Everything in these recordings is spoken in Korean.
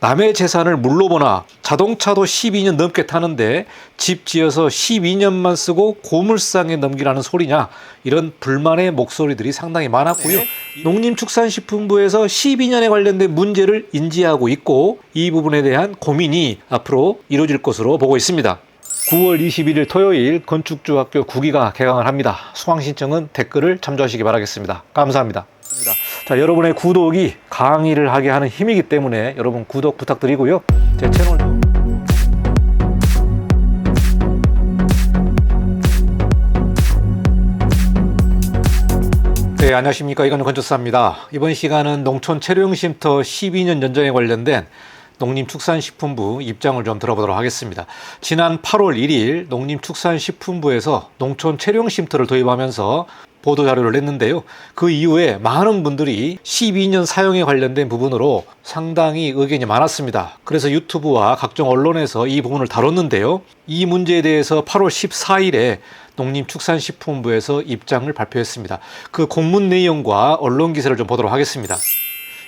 남의 재산을 물로 보나 자동차도 12년 넘게 타는데 집 지어서 12년만 쓰고 고물상에 넘기라는 소리냐 이런 불만의 목소리들이 상당히 많았고요. 네. 농림축산식품부에서 12년에 관련된 문제를 인지하고 있고 이 부분에 대한 고민이 앞으로 이루어질 것으로 보고 있습니다. 9월 21일 토요일 건축주학교 9기가 개강을 합니다. 수강 신청은 댓글을 참조하시기 바라겠습니다. 감사합니다. 자, 여러분의 구독이 강의를 하게 하는 힘이기 때문에 여러분 구독 부탁드리고요. 제 채널도 네, 안녕하십니까. 이건 건조사입니다. 이번 시간은 농촌 체류용 쉼터 12년 연장에 관련된 농림축산식품부 입장을 좀 들어보도록 하겠습니다. 지난 8월 1일 농림축산식품부에서 농촌 체류용 쉼터를 도입하면서 보도 자료를 냈는데요. 그 이후에 많은 분들이 12년 사용에 관련된 부분으로 상당히 의견이 많았습니다. 그래서 유튜브와 각종 언론에서 이 부분을 다뤘는데요. 이 문제에 대해서 8월 14일에 농림축산식품부에서 입장을 발표했습니다. 그 공문 내용과 언론 기사를 좀 보도록 하겠습니다.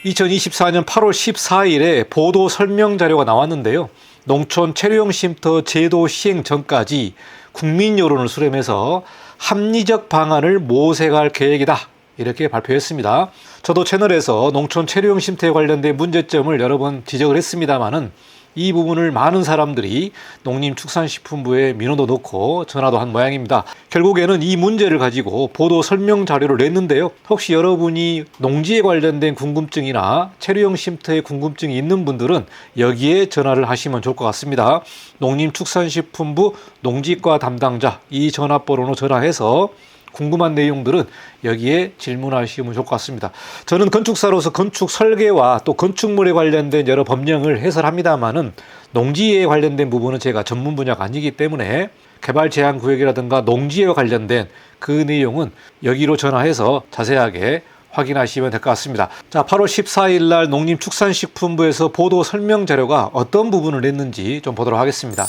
2024년 8월 14일에 보도 설명 자료가 나왔는데요. 농촌 체류용 쉼터 제도 시행 전까지 국민 여론을 수렴해서 합리적 방안을 모색할 계획이다. 이렇게 발표했습니다. 저도 채널에서 농촌 체류용 쉼터에 관련된 문제점을 여러 번 지적을 했습니다만은 이 부분을 많은 사람들이 농림축산식품부에 민원도 넣고 전화도 한 모양입니다. 결국에는 이 문제를 가지고 보도 설명 자료를 냈는데요. 혹시 여러분이 농지에 관련된 궁금증이나 체류용 쉼터에 궁금증이 있는 분들은 여기에 전화를 하시면 좋을 것 같습니다. 농림축산식품부 농지과 담당자 이 전화번호로 전화해서 궁금한 내용들은 여기에 질문하시면 좋을 것 같습니다. 저는 건축사로서 건축 설계와 또 건축물에 관련된 여러 법령을 해설합니다만은 농지에 관련된 부분은 제가 전문 분야가 아니기 때문에 개발 제한 구역이라든가 농지에 관련된 그 내용은 여기로 전화해서 자세하게 확인하시면 될 것 같습니다. 자, 8월 14일 날 농림축산식품부에서 보도 설명 자료가 어떤 부분을 냈는지 좀 보도록 하겠습니다.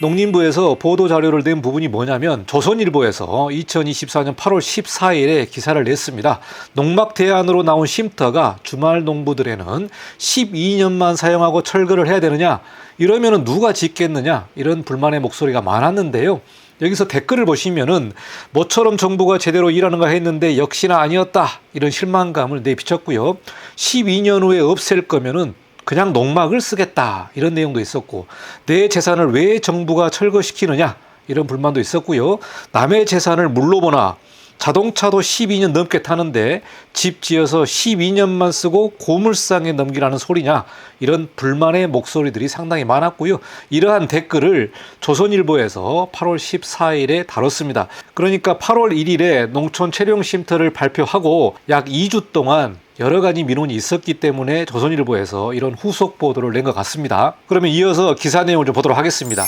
농림부에서 보도 자료를 낸 부분이 뭐냐면 조선일보에서 2024년 8월 14일에 기사를 냈습니다. 농막 대안으로 나온 쉼터가 주말 농부들에는 12년만 사용하고 철거를 해야 되느냐? 이러면은 누가 짓겠느냐? 이런 불만의 목소리가 많았는데요. 여기서 댓글을 보시면은 모처럼 정부가 제대로 일하는가 했는데 역시나 아니었다. 이런 실망감을 내비쳤고요. 12년 후에 없앨 거면은 그냥 농막을 쓰겠다. 이런 내용도 있었고 내 재산을 왜 정부가 철거시키느냐? 이런 불만도 있었고요. 남의 재산을 물로 보나 자동차도 12년 넘게 타는데 집 지어서 12년만 쓰고 고물상에 넘기라는 소리냐 이런 불만의 목소리들이 상당히 많았고요 이러한 댓글을 조선일보에서 8월 14일에 다뤘습니다 그러니까 8월 1일에 농촌 체령 쉼터를 발표하고 약 2주 동안 여러 가지 민원이 있었기 때문에 조선일보에서 이런 후속 보도를 낸 것 같습니다. 그러면 이어서 기사 내용을 좀 보도록 하겠습니다.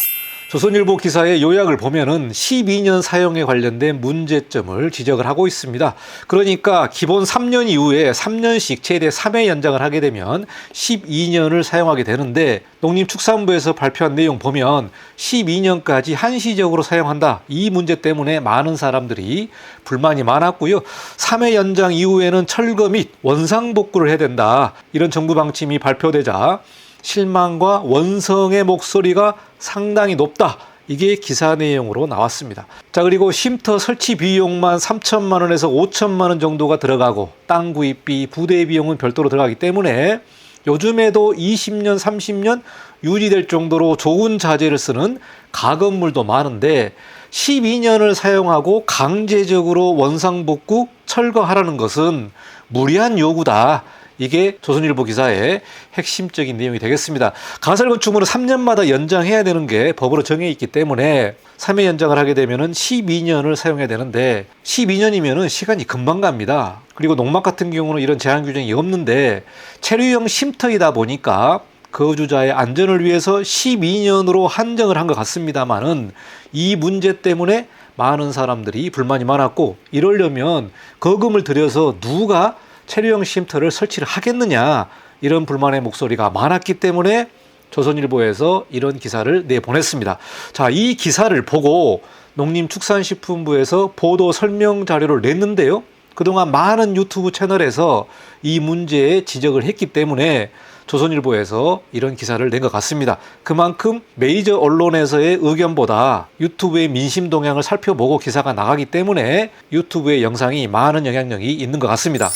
조선일보 기사의 요약을 보면은 12년 사용에 관련된 문제점을 지적을 하고 있습니다. 그러니까 기본 3년 이후에 3년씩 최대 3회 연장을 하게 되면 12년을 사용하게 되는데 농림축산부에서 발표한 내용 보면 12년까지 한시적으로 사용한다. 이 문제 때문에 많은 사람들이 불만이 많았고요. 3회 연장 이후에는 철거 및 원상복구를 해야 된다. 이런 정부 방침이 발표되자 실망과 원성의 목소리가 상당히 높다. 이게 기사 내용으로 나왔습니다. 자, 그리고 쉼터 설치 비용만 3천만 원에서 5천만 원 정도가 들어가고 땅 구입비, 부대 비용은 별도로 들어가기 때문에 요즘에도 20년, 30년 유지될 정도로 좋은 자재를 쓰는 가건물도 많은데 12년을 사용하고 강제적으로 원상복구 철거하라는 것은 무리한 요구다. 이게 조선일보 기사의 핵심적인 내용이 되겠습니다. 가설건축물은 3년마다 연장해야 되는 게 법으로 정해 있기 때문에 3회 연장을 하게 되면은 12년을 사용해야 되는데 12년이면은 시간이 금방 갑니다. 그리고 농막 같은 경우는 이런 제한 규정이 없는데 체류형 쉼터이다 보니까 거주자의 안전을 위해서 12년으로 한정을 한 것 같습니다만은 이 문제 때문에 많은 사람들이 불만이 많았고 이러려면 거금을 들여서 누가 체류형 쉼터를 설치를 하겠느냐 이런 불만의 목소리가 많았기 때문에 조선일보에서 이런 기사를 내보냈습니다. 자, 이 기사를 보고 농림축산식품부에서 보도 설명 자료를 냈는데요. 그동안 많은 유튜브 채널에서 이 문제에 지적을 했기 때문에 조선일보에서 이런 기사를 낸 것 같습니다. 그만큼 메이저 언론에서의 의견보다 유튜브의 민심 동향을 살펴보고 기사가 나가기 때문에 유튜브의 영상이 많은 영향력이 있는 것 같습니다.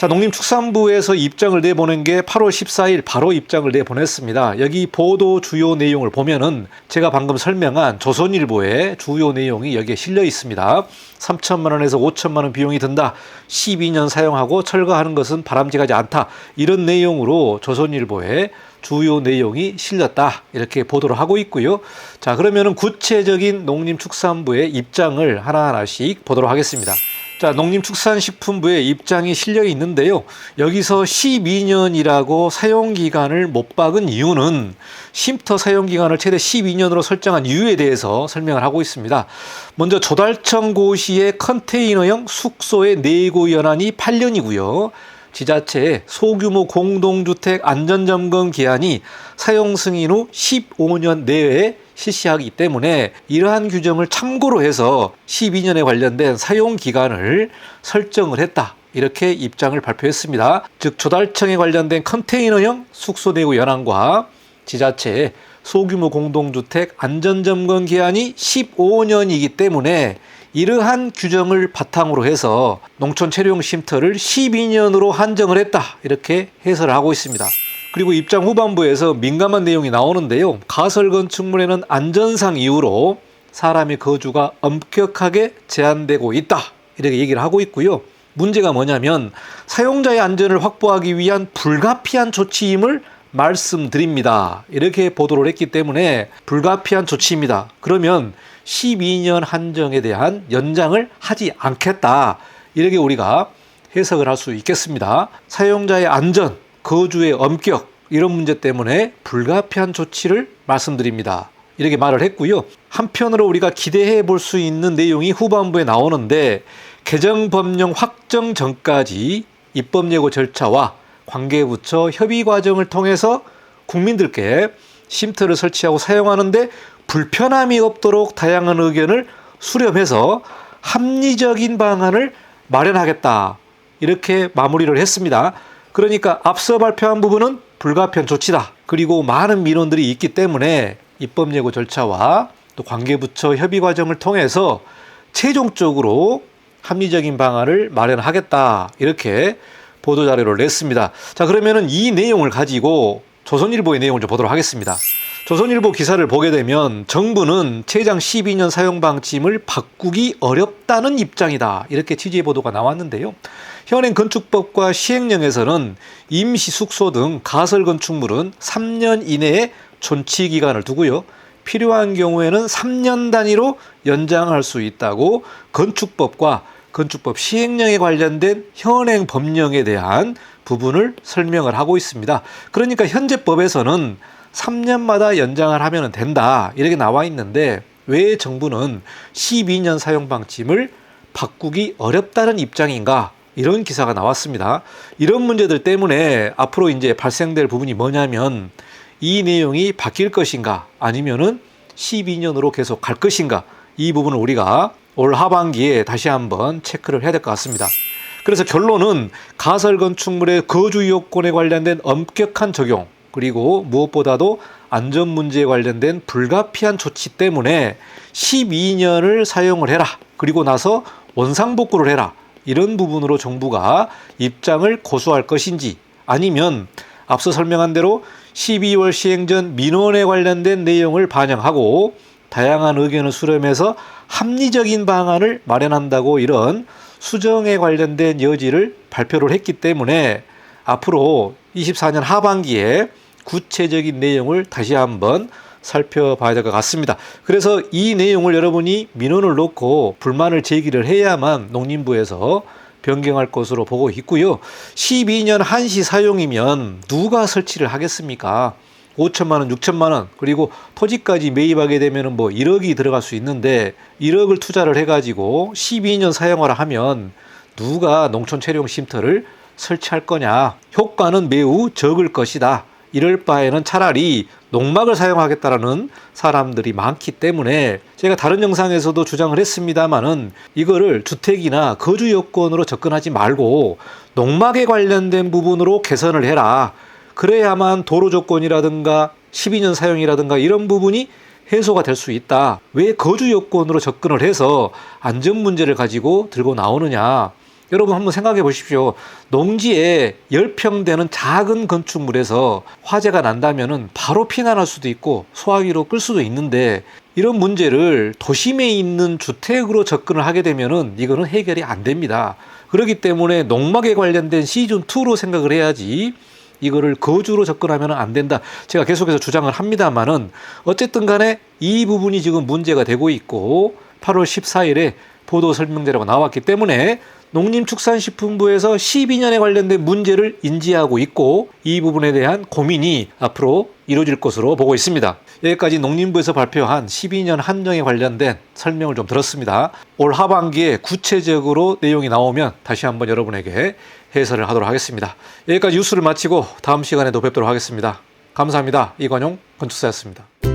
자, 농림축산부에서 입장을 내보낸 게 8월 14일 바로 입장을 내보냈습니다. 여기 보도 주요 내용을 보면은 제가 방금 설명한 조선일보의 주요 내용이 여기에 실려 있습니다. 3천만 원에서 5천만 원 비용이 든다. 12년 사용하고 철거하는 것은 바람직하지 않다. 이런 내용으로 조선일보의 주요 내용이 실렸다. 이렇게 보도를 하고 있고요. 자, 그러면은 구체적인 농림축산부의 입장을 하나하나씩 보도록 하겠습니다. 자, 농림축산식품부의 입장이 실려 있는데요. 여기서 12년이라고 사용 기간을 못 박은 이유는 쉼터 사용 기간을 최대 12년으로 설정한 이유에 대해서 설명을 하고 있습니다. 먼저 조달청 고시의 컨테이너형 숙소의 내고 연한이 8년이고요. 지자체의 소규모 공동주택 안전점검 기한이 사용 승인 후 15년 내외에 실시하기 때문에 이러한 규정을 참고로 해서 12년에 관련된 사용 기간을 설정을 했다. 이렇게 입장을 발표했습니다. 즉 조달청에 관련된 컨테이너형 숙소 내구 연한과 지자체의 소규모 공동주택 안전점검 기한이 15년이기 때문에 이러한 규정을 바탕으로 해서 농촌 체류용 쉼터를 12년으로 한정을 했다. 이렇게 해설을 하고 있습니다. 그리고 입장 후반부에서 민감한 내용이 나오는데요. 가설 건축물에는 안전상 이유로 사람의 거주가 엄격하게 제한되고 있다. 이렇게 얘기를 하고 있고요. 문제가 뭐냐면 사용자의 안전을 확보하기 위한 불가피한 조치임을 말씀드립니다. 이렇게 보도를 했기 때문에 불가피한 조치입니다. 그러면 12년 한정에 대한 연장을 하지 않겠다. 이렇게 우리가 해석을 할 수 있겠습니다. 사용자의 안전, 거주의 엄격, 이런 문제 때문에 불가피한 조치를 말씀드립니다. 이렇게 말을 했고요. 한편으로 우리가 기대해 볼 수 있는 내용이 후반부에 나오는데 개정 법령 확정 전까지 입법 예고 절차와 관계부처 협의 과정을 통해서 국민들께 쉼터를 설치하고 사용하는데 불편함이 없도록 다양한 의견을 수렴해서 합리적인 방안을 마련하겠다. 이렇게 마무리를 했습니다. 그러니까 앞서 발표한 부분은 불가피한 조치다. 그리고 많은 민원들이 있기 때문에 입법 예고 절차와 또 관계부처 협의 과정을 통해서 최종적으로 합리적인 방안을 마련하겠다. 이렇게 보도 자료를 냈습니다. 자, 그러면은 이 내용을 가지고 조선일보의 내용을 좀 보도록 하겠습니다. 조선일보 기사를 보게 되면 정부는 최장 12년 사용 방침을 바꾸기 어렵다는 입장이다. 이렇게 취재 보도가 나왔는데요. 현행 건축법과 시행령에서는 임시 숙소 등 가설 건축물은 3년 이내에 존치 기간을 두고요. 필요한 경우에는 3년 단위로 연장할 수 있다고 건축법과 건축법 시행령에 관련된 현행 법령에 대한 부분을 설명을 하고 있습니다. 그러니까 현재 법에서는 3년마다 연장을 하면 된다. 이렇게 나와 있는데 왜 정부는 12년 사용 방침을 바꾸기 어렵다는 입장인가? 이런 기사가 나왔습니다. 이런 문제들 때문에 앞으로 이제 발생될 부분이 뭐냐면 이 내용이 바뀔 것인가 아니면은 12년으로 계속 갈 것인가 이 부분을 우리가 올 하반기에 다시 한번 체크를 해야 될 것 같습니다. 그래서 결론은 가설 건축물의 거주 요건에 관련된 엄격한 적용 그리고 무엇보다도 안전 문제에 관련된 불가피한 조치 때문에 12년을 사용을 해라. 그리고 나서 원상복구를 해라. 이런 부분으로 정부가 입장을 고수할 것인지 아니면 앞서 설명한 대로 12월 시행 전 민원에 관련된 내용을 반영하고 다양한 의견을 수렴해서 합리적인 방안을 마련한다고 이런 수정에 관련된 여지를 발표를 했기 때문에 앞으로 24년 하반기에 구체적인 내용을 다시 한번 살펴봐야 될 것 같습니다. 그래서 이 내용을 여러분이 민원을 놓고 불만을 제기를 해야만 농림부에서 변경할 것으로 보고 있고요. 12년 한시 사용이면 누가 설치를 하겠습니까? 5천만 원, 6천만 원, 그리고 토지까지 매입하게 되면 뭐 1억이 들어갈 수 있는데 1억을 투자를 해가지고 12년 사용하라 하면 누가 농촌 체류용 쉼터를 설치할 거냐? 효과는 매우 적을 것이다. 이럴 바에는 차라리 농막을 사용하겠다라는 사람들이 많기 때문에 제가 다른 영상에서도 주장을 했습니다마는 이거를 주택이나 거주 여건으로 접근하지 말고 농막에 관련된 부분으로 개선을 해라. 그래야만 도로 조건이라든가 12년 사용이라든가 이런 부분이 해소가 될 수 있다. 왜 거주 요건으로 접근을 해서 안전 문제를 가지고 들고 나오느냐? 여러분 한번 생각해 보십시오. 농지에 10평 되는 작은 건축물에서 화재가 난다면은 바로 피난할 수도 있고 소화기로 끌 수도 있는데 이런 문제를 도심에 있는 주택으로 접근을 하게 되면은 이거는 해결이 안 됩니다. 그렇기 때문에 농막에 관련된 시즌 2로 생각을 해야지 이거를 거주로 접근하면 안 된다. 제가 계속해서 주장을 합니다만은 어쨌든 간에 이 부분이 지금 문제가 되고 있고 8월 14일에 보도 설명제라고 나왔기 때문에 농림축산식품부에서 12년에 관련된 문제를 인지하고 있고 이 부분에 대한 고민이 앞으로 이루어질 것으로 보고 있습니다. 여기까지 농림부에서 발표한 12년 한정에 관련된 설명을 좀 들었습니다. 올 하반기에 구체적으로 내용이 나오면 다시 한번 여러분에게 해설을 하도록 하겠습니다. 여기까지 뉴스를 마치고 다음 시간에도 뵙도록 하겠습니다. 감사합니다. 이관용 건축사였습니다.